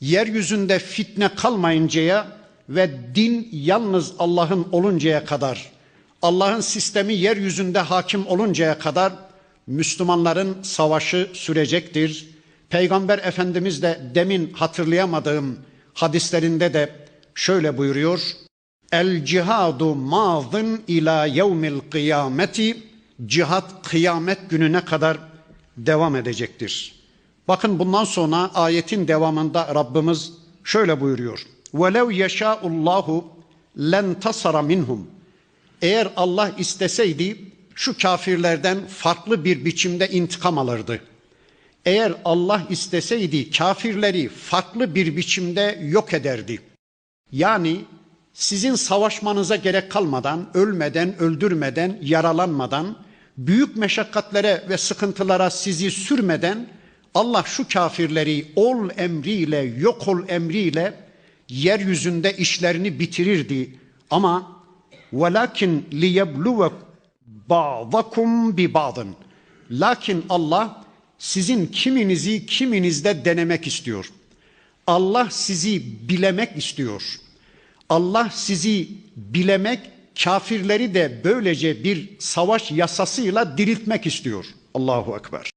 yeryüzünde fitne kalmayıncaya ve din yalnız Allah'ın oluncaya kadar, Allah'ın sistemi yeryüzünde hakim oluncaya kadar Müslümanların savaşı sürecektir. Peygamber Efendimiz de demin hatırlayamadığım hadislerinde de şöyle buyuruyor. El cihadu mazın ila yevmil kıyameti cihat kıyamet gününe kadar devam edecektir. Bakın bundan sonra ayetin devamında Rabbimiz şöyle buyuruyor. Velev yeşâullâhu len tasara minhum. Eğer Allah isteseydi şu kafirlerden farklı bir biçimde intikam alırdı. Eğer Allah isteseydi kafirleri farklı bir biçimde yok ederdi. Yani sizin savaşmanıza gerek kalmadan, ölmeden, öldürmeden, yaralanmadan, büyük meşakkatlere ve sıkıntılara sizi sürmeden Allah şu kafirleri ol emriyle, yok ol emriyle yeryüzünde işlerini bitirirdi. Ama velakin liyebluve ba'dakum bi ba'dın. Lakin Allah sizin kiminizi kiminizde denemek istiyor. Allah sizi bilemek istiyor. Allah sizi bilemek, kafirleri de böylece bir savaş yasasıyla diriltmek istiyor. Allahu Ekber.